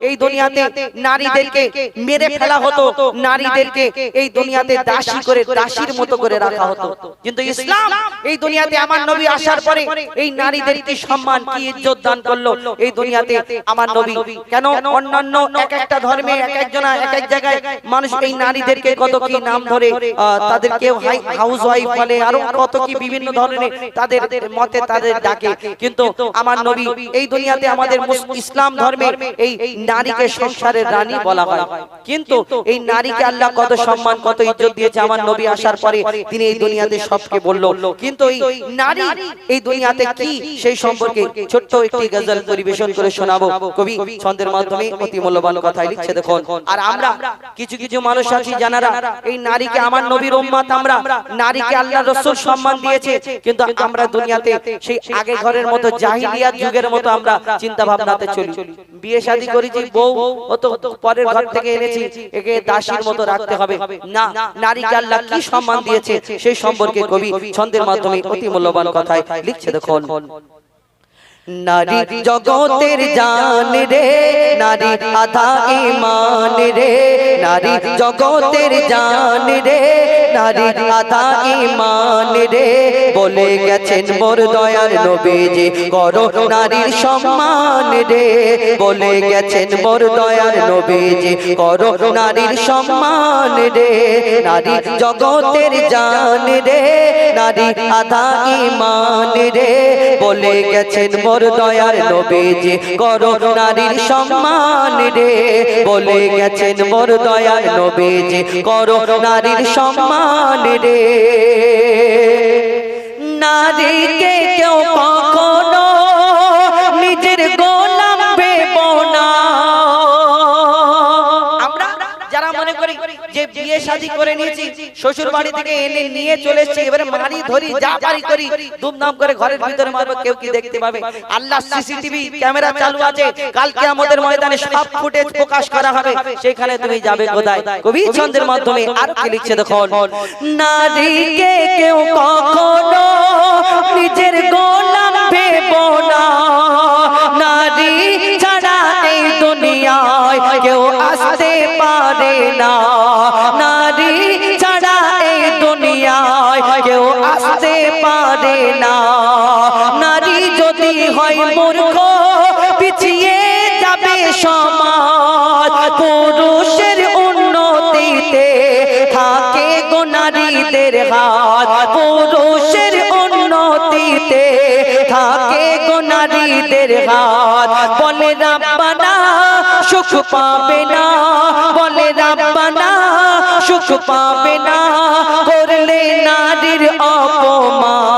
এই দুনিয়াতে নারীদেরকে মেরে ফেলা হতো নারীদেরকে এই দুনিয়াতে দাসী করে দাসীর মতো করে রাখা হতো। কিন্তু ইসলাম এই দুনিয়াতে আমার নবী আসার পরে এই নারীদের কি সম্মান কি ইজ্জত দান করল? এই দুনিয়াতে আমার নবী কেন? অন্যান্য এক একটা ধর্মে এক একজনা এক এক জায়গায় মানুষ এই নারীদেরকে কত কি নাম ধরে আহ, তাদেরকে হাউস ওয়াইফ বলে আরও কত কি বিভিন্ন ধরনের তাদের মতে তাদের ডাকে। কিন্তু আমার নবী এই দুনিয়াতে আমাদের ইসলাম ধর্মের এই নারীকে সংসারের রানী বলা হয়। কিন্তু এই নারীকে আল্লাহ কত সম্মান কত ইজ্জত দিয়েছে আমার নবী আসার পরে তিনি এই দুনিয়াতে সবকে বলল কিন্তু এই নারী এই দুনিয়াতে কি? সেই সম্পর্কে ছোট্ট একটি গজল পরিবেশন করে শোনাবো। কবি ছন্দের মাধ্যমে অতি মূল্যবান কথাই লিখছে দেখুন। আর আমরা কিছু কিছু মানুষ আছি জানারা এই নারীকে আমার নবীর উম্মত আমরা নারীকে আল্লাহ রসুল সম্মান দিয়েছে কিন্তু আমরা দুনিয়াতে সেই আগে ঘরের মতো জাহিলিয়াত যুগের মতো আমরা চিন্তা ভাবনাতে চলি বিয়ে শাদী করেছি বউ ও তো পরের ঘর থেকে এনেছি একে দাসীর মতো রাখতে হবে। না নারীকে আল্লাহ কি সম্মান দিয়েছে সেই সম্পর্কে কবি ছন্দের মাধ্যমে অতি মূল্যবান কথায় লিখছে দেখুন। নারী জগতের জান রে নারী আধা ইমান রে নারী জগতের জান রে নারী আধা ইমান রে। বলে গেছেন মোর দয়ার নবীজি করো নারীর সম্মান রে। বলে গেছেন মোর দয়ার নবীজি করো নারীর সম্মান রে। নারী জগতের জান রে। নারী আধা ইমান রে। বলে গেছেন মোর দয়ার নবীজি, করো নারীর সম্মান রে। বলে গেছেন মোর দয়ার নবীজি, করো নারীর সম্মান রে। নারীকে কেউ শ্বশুর সেখানে তুমি যাবে কোথায়? কবি ছন্দের মাধ্যমে আর কি লিখছে দেখুন, নারীকে কেউ কখনো নিজের যদি হয় মূর্খ, পিছিয়ে যাবে সমাজ। পুরুষের উন্নতিতে থাকে গো নারীদের হাত। পুরুষের উন্নতিতে থাকে গো নারীদের হাত। বলে রাব্বানা, সুখ পাবে না। বলে রাব্বানা, সুখ পাবে না। করলে নারীর অপমান।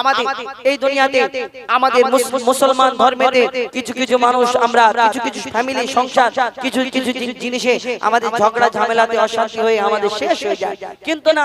আমাদের এই দুনিয়াতে আমাদের মুসলমান ধর্মেতে কিছু কিছু মানুষ আমরা কিছু কিছু ফ্যামিলি সংসার কিছু কিছু জিনিসে আমাদের ঝগড়া ঝামেলাতে অশান্তি হয়ে আমাদের শেষ হয়ে যায়। কিন্তু না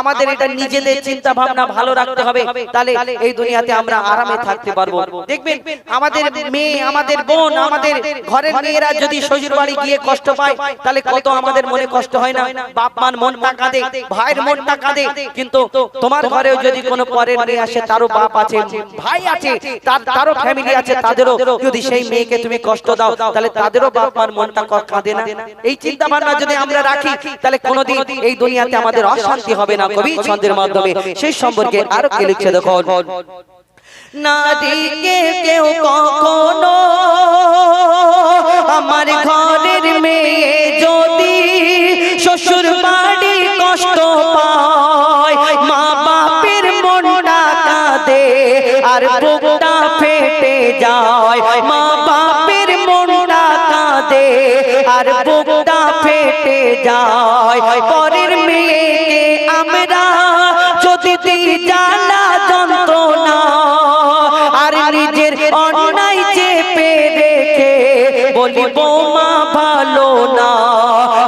আমাদের এটা নিজেদের চিন্তা ভাবনা ভালো রাখতে হবে তাহলে এই দুনিয়াতে আমরা আরামে থাকতে পারব। দেখবেন আমাদের মেয়ে আমাদের বোন আমাদের ঘরের মেয়েরা যদি শ্বশুর বাড়ি গিয়ে কষ্ট পায় তাহলে কত আমাদের মনে কষ্ট হয় না? বাপ মার মনটা কাঁদে ভাইয়ের মনটা কাঁদে কিন্তু তোমার ঘরেও যদি কোনো পরের মেয়ে আসে তারও বাপ আছে ভাই আছে তার তারও ফ্যামিলি আছে তাদেরও যদি সেই মেয়েকে তুমি কষ্ট দাও তাহলে তাদেরও বাপ মার মনটা কাঁদে না। এই চিন্তা ভাবনা যদি আমরা রাখি তাহলে কোনোদিন এই দুনিয়াতে আমাদের অশান্তি হবে না কবি? ছন্দের মাধ্যমে সেই সম্পর্কে আরও কে লিখছে দেখো। নারীকে কেউ কখনো যায় মা বাপের মনটা কাঁদে আর বুকটা ফেটে যায়। পরের মেয়েকে আমরা যদি জ্বালা যন্ত্রণা আর নিজের অন্যায় চেপে রেখে বলি বৌমা ভালো না।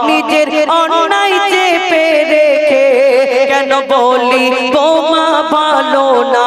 নিজের অন্যায় চেপে রেখে কেন বলি বৌমা ভালো না?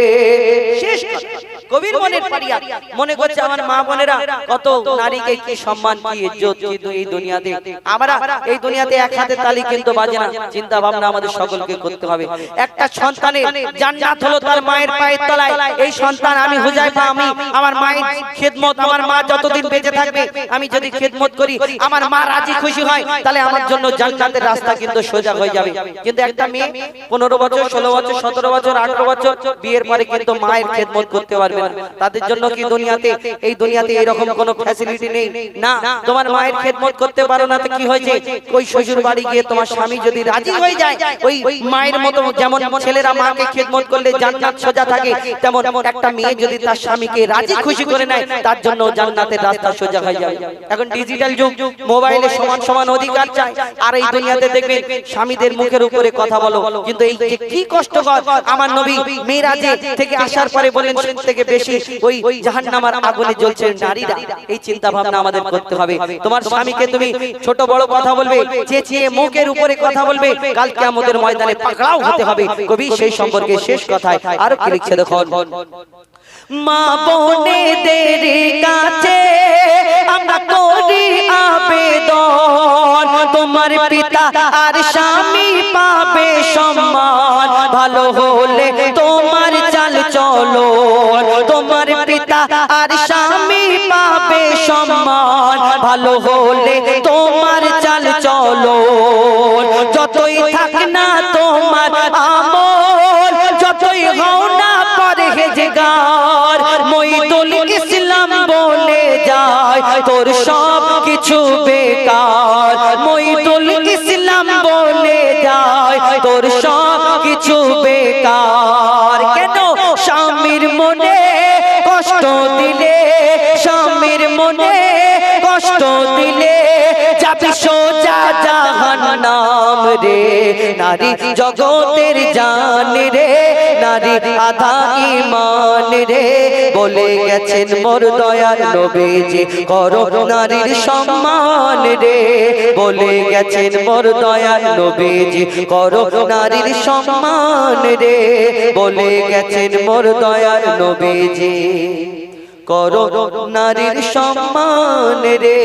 কবির মনের পারিয়া মনে করছে আমার মা বোনেরা কত নারীকে কি সম্মান কি ইজ্জত কিন্তু এই দুনিয়াতে আমরা এই দুনিয়াতে এক হাতে তালি কিন্তু বাজে না চিন্তা ভাবনা আমাদের সকলকে করতে হবে একটা সন্তানের জান্নাত হলো তার মায়ের পায়ের তলায় এই সন্তান আমি হুজাইফা আমি আমার মায়ের খেদমত আমার মা যতদিন বেঁচে থাকবে আমি যদি খেদমত করি আমার মা রাজি খুশি হয় তাহলে আমার জন্য জান্নাতের রাস্তা কিন্তু সোজা হয়ে যাবে কিন্তু একটা মেয়ে পনেরো বছর ষোলো বছর সতেরো বছর আঠারো বছর বিয়ের পরে কিন্তু মায়ের খেদমত করতে পারবে তাদের জন্য কি দুনিয়াতে এই দুনিয়াতে এরকম কোনো ফ্যাসিলিটি নেই? না, তোমার মায়ের খেদমত করতে পারো না, তো কি হয়েছে? ওই শ্বশুর বাড়ি গিয়ে তোমার স্বামী যদি রাজি হয়ে যায়, ওই মায়ের মতো যেমন ছেলেরা মাকে খেদমত করলে জান্নাত সোজা থাকে, তেমন একটা মেয়ে যদি তার স্বামীকে রাজি খুশি করে নেয়, তার জন্য জান্নাতের রাস্তা সোজা হয়ে যাবে। এখন ডিজিটাল যুগ মোবাইলে সমান সমান অধিকার চাই, আর এই দুনিয়াতে দেখবেন স্বামীদের মুখের উপরে কথা বলো, কিন্তু এই যে কি কষ্টকর, আমার নবী মেয়েরাজে থেকে আসার পরে বলেন থেকে বেশি ওই জাহান্নামার আগুনে জ্বলছে নারীরা। এই চিন্তা ভাবনা আমাদের করতে হবে। তোমার স্বামীকে তুমি ছোট বড় কথা বলবে, চেঁচিয়ে মুখের উপরে কথা বলবে। কালকে আমাদের ময়দানে পাকড়াও হতে হবে। কবি সেই সম্পর্কে শেষ কথায় আরও কি লিখছে দেখুন? মা বোনেদের কাছে আমরা করি আবেদন। তোমার পিতা আর স্বামী পাবে সম্মান। ভালো হলে তোমার চাল চলো। তোমার আর স্বামী পাবে সম্মান। ভালো হলে তোমার চাল চলো যতই থাক না তোমার আমল যতই হও না পরহেজগার মইদুল ইসলাম বলে যায় তোর সব কিছু বেকার। মইদুল ইসলাম বলে যায় তোর সব কিছু বেকার। কষ্ট দিলে স্বামীর মনে কষ্ট দিলে যাবি সোজা জাহান্নাম রে। নারী জগতের জান রে নারী আধা ইমান রে। বলে গেছেন মোর দয়ার নবীজি, করো নারীর সম্মান রে। বলে গেছেন মোর দয়ার নবীজি, করো নারীর সম্মান রে। বলে গেছেন মোর দয়ার নবীজি, করো নারীর সম্মান রে।